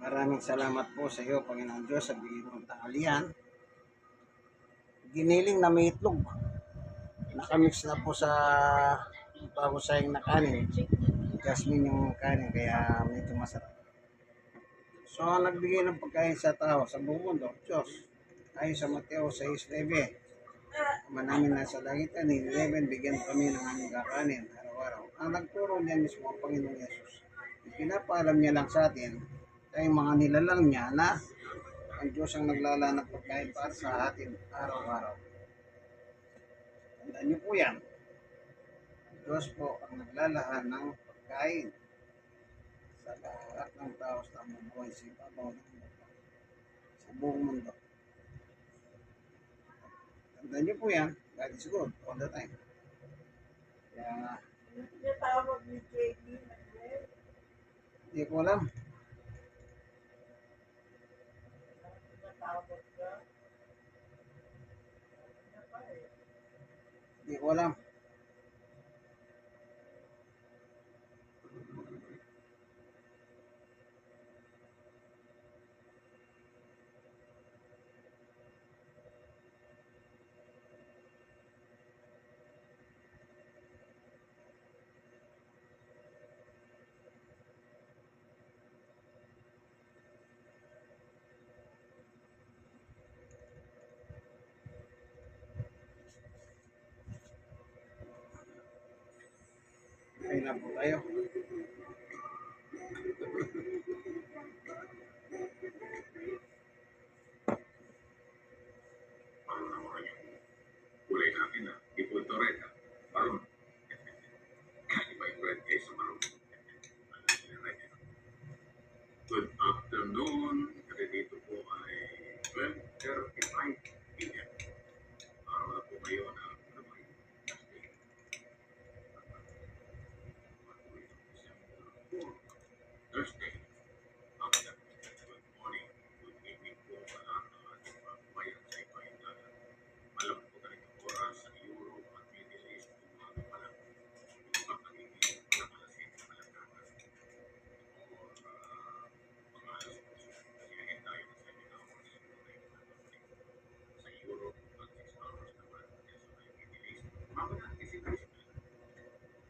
Maraming salamat po sa iyo, Panginoon Diyos, sa bigay mong tanghalian. Giniling na may itlog. Nakamix na po sa bago sayang na kanin. Jasmine yung kanin, kaya medyo masarap. So, nagbigay ng pagkain sa tao sa buong mundo, Diyos. Ayon sa Mateo 6.9, Manamin na sa langit ni 11, bigyan kami ng aming kakanin araw-araw. Ang nagturo niya mismo ang Panginoong Yesus. Pinapaalam niya lang sa atin, tayong mga nilalang niya na ang Diyos ang naglala ng pagkain para sa atin araw-araw. Tandaan niyo po yan. Ang Diyos po ang naglalahan ng pagkain sa lahat ng tao sa mabuhay sa ibabaw ng mundo. Sa buong mundo. Tandaan niyo po yan. God is good all the time. Kaya yun. hindi ko alam. Hindi na po tayo. kulay natin na ito ito red ha maroon iba yung red kaysa maroon good afternoon kasi dito po ay 12.35 p.m. araw na po ngayon ang ano ba yun? Thursday Thursday Good morning, good evening po sa lahat ng ating mga kabayan sa iba alam ko talaga oras sa Europe at Middle East umaga pa lang yung mga pagiging malakalasin sa malakasan or uh, mga alas po sinahin tayo ng 7 hours sa Europe at 6 hours naman sa Middle East umaga na gising na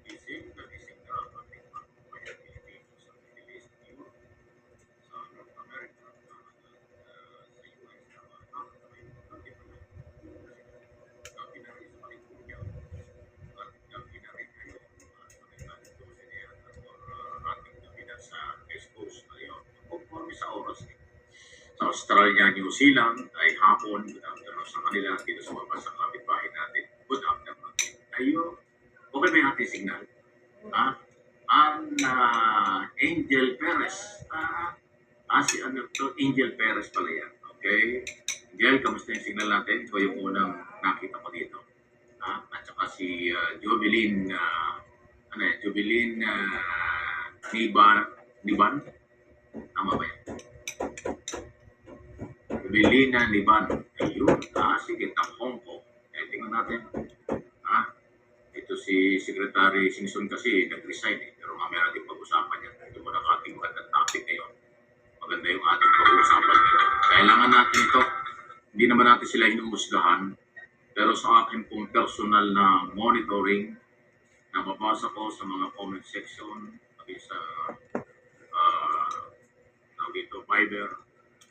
gising na gising na ang ating mga kabayan Pilipino sa Middle East, Europe sa North America at uh, sa US na mga kapatid natin gabi na rin sa California at gabi na rin kayo at magandang dosi na yan at uh, ating gabi na sa West Coast ngayon conforme sa oras eh. sa Australia, New Zealand ay hapon good afternoon sa kanila dito sa mga sa kapitbahay natin good afternoon ayo okay ba yung ating signal? ha? ang uh, Angel Perez ah, ah si ano to Angel Perez pala yan okay Angel, kamusta yung signal natin? Ikaw yung unang nakita ko dito. Ah, at saka si uh, Jovelyn, uh, ano yan, Jovelyn uh, Niban, Niban? Tama ba yan? Jovelina Niban. Ayun. Ah, sige, tanghong ko. Eh, tingnan natin. Ah, ito si Secretary Singson kasi nag-resign eh. Pero mamaya natin pag-usapan yan. Ito muna ang ating magandang topic ngayon. Maganda yung ating pag-uusapan ngayon. Kailangan natin ito hindi naman natin sila hinumusgahan, pero sa akin pong personal na monitoring, nababasa ko sa mga comment section, pati sa tawag dito, Viber,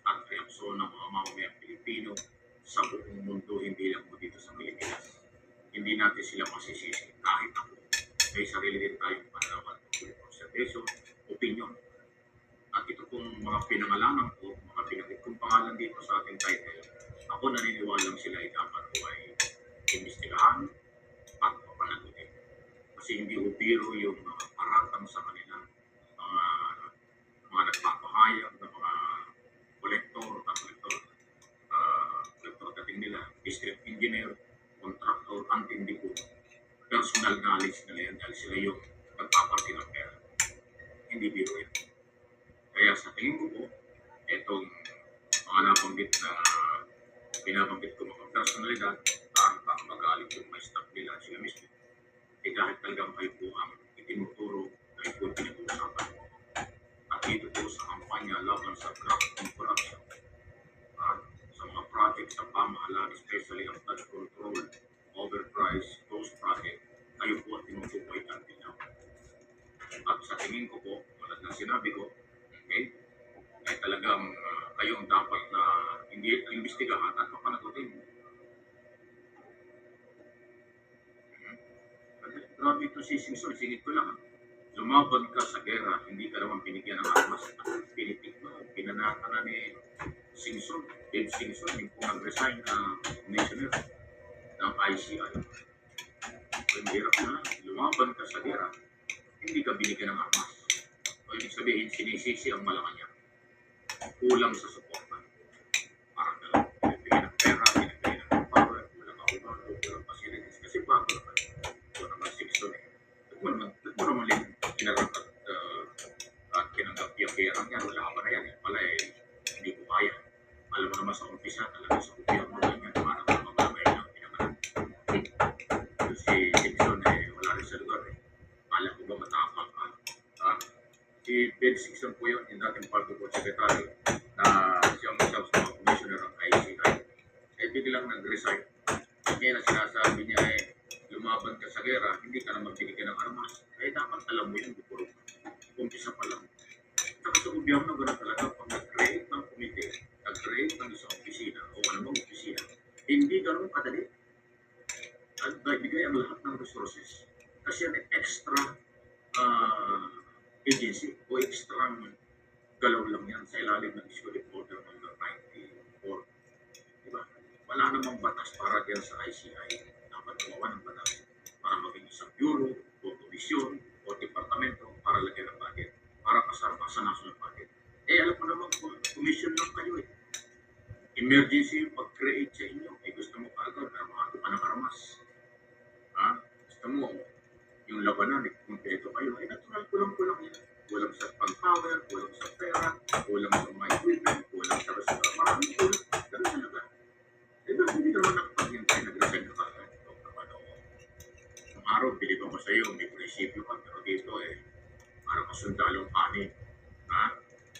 at reaksyon ng mga mamamayang Pilipino sa buong mundo, hindi lang po dito sa Pilipinas. Hindi natin sila masisisi. Kahit ako, may sarili din tayong pananawan, observation, opinion. At ito pong mga pinangalanan ko, mga pinagit kong pangalan dito sa ating title, ako naniniwalang sila ay dapat po ay imbestigahan at papanagutin. Kasi hindi ho biro yung mga paratang sa kanila, mga, mga nagpapahayag ng mga kolektor at kolektor, uh, kolektor dating nila, district engineer, contractor, antindi po. Personal knowledge nila yan dahil sila yung nagpaparty ng pera. Hindi biro yan. Kaya sa tingin ko po, itong mga nabanggit na binabanggit ko mga personalidad, parang baka magalit yung may staff nila sila mismo. Eh dahil talagang kayo po ang itinuturo, kayo po pinag-uusapan. At dito po sa kampanya laban sa corruption. At sa pamahalaan, especially ang flood control, overprice, ghost project, kayo po ang tinutukoy at tinawag. At sa tingin ko po, tulad ng sinabi ko, okay, ay talagang uh, kayong dapat na hindi imbestigahan at mapanagutin. Mhm. Grabe ito si Simpson, singit ko lang. Lumaban ka sa gera, hindi ka naman binigyan ng armas at pinitik mo. Pinanata na ni Simpson, Dave Simpson, yung kung nag-resign na commissioner ng ICI. Ang hirap na, lumaban ka sa gera, hindi ka binigyan ng armas. O ibig sabihin, sinisisi ang Malacanang. Kulang sa suporta. Parang gano'n. Binibigyan ng pera, binibigyan ng power, kulang ang umano, kulang facilities. Kasi bago naman. Ito naman Simpson eh. Ito naman, ito naman din kinarap at, uh, at kinanggap yung pera niya. Wala ka pa na yan. Pala eh, hindi ko kaya. Alam mo naman sa umpisa, talaga sa gobyerno ganyan. Parang na pinangalan. Ito si Simpson eh, wala rin sa lugar eh. Alam ko ba matapang ka? Ah, si Ben Simpson po yun, yung dating party board secretary hindi ganun kadali. At bigay ang lahat ng resources. Kasi yan ay extra ah, agency o extra galaw lang yan sa ilalim ng Executive Order number 94. Diba? Wala namang batas para diyan sa ICI. Dapat gumawa ng batas para maging isang bureau o komisyon o departamento para lagyan ng budget para kasama sa national budget. Eh, alam mo naman, commission lang kayo eh. Emergency yung pag-create sa inyo. Eh, gusto mo kaagad na makato ka ng armas. Ha? Gusto mo, yung labanan, kumpleto kayo. Eh, natural kulang-kulang yan. Kulang sa pang-power, kulang sa pera, kulang sa mga equipment, kulang sa restaurant. Maraming kulang. Ganun talaga. Eh, bakit hindi naman nakapaghintay, nag-resign ka kagad? Ito naman, oo. Ang araw, bilib ako sa iyo, may prinsipyo ka, pero dito eh, parang kasundalong kanin. Ha?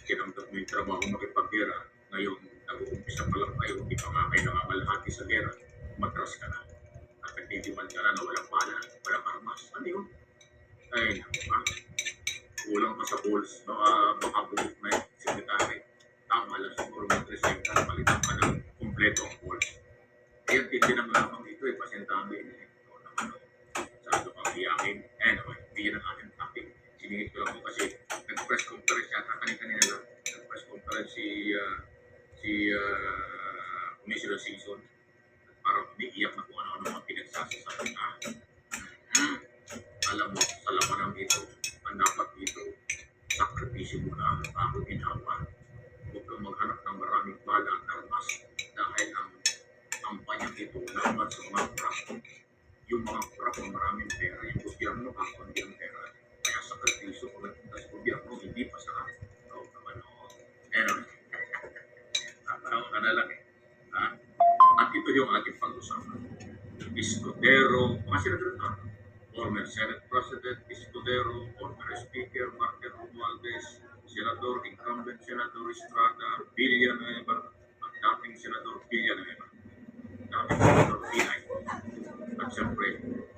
Kinamdap mo yung trabaho makipaggera. Ngayon, nag-uumpisa pa lang kayo, hindi pa nga kayo nangangalahati sa gera, matras ka na. At nagtitiman ka na na walang bala, walang armas. Ano yun? Ay, naku ha? Kulang pa sa balls, baka makabulok na yung sekretary. Tama lang siguro mag-resign ka, palitan ka ng kumpleto ang balls. Eh, ang tindi ng lamang dito eh, pasentami eh. Ito naman, oh. Sado kang iyakin. Anyway, hindi yan ang aking topic. Siningit ko lang po kasi nag-press conference yata kanina-kanina lang. Nag-press conference si ah, si uh, Commissioner Simpson. Parang umiiyak na kung ano-ano mga pinagsasasabi na. Hmm, alam mo, sa labanan ito, ang dapat dito, sakripisyo mo na ang bago ginawa. Huwag kang maghanap ng maraming bala at armas dahil ang kampanya ito laban sa mga former Senate President Escudero, former Speaker Martin Romualdez, Senador, incumbent Senador Estrada, Villanueva, at dating Senador Villanueva, dating Senador Pinay, at siyempre,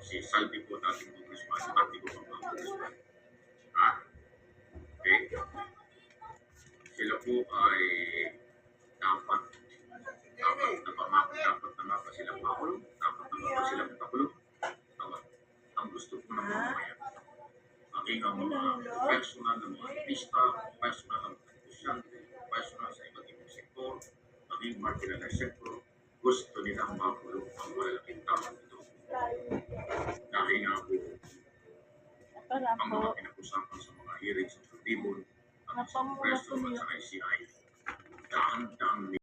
si Salvi po dating congressman, at iba pang mga congressman. Ha? Okay? Sila po ay dapat dapat na pamako, dapat na mapa silang makulong, dapat na mapa silang kakulong. Tawag. Ang gusto ko ng mga maya. Maging ang mga personal ng mga artista, personal ng negosyante, personal sa iba't ibang sektor, maging marginalized sektor, gusto nilang makulong ang malalaking tao ito. Dahil nga po, ang mga pinag-usapan sa mga hearings sa tribune, at sa preso at sa ICI, daan-daan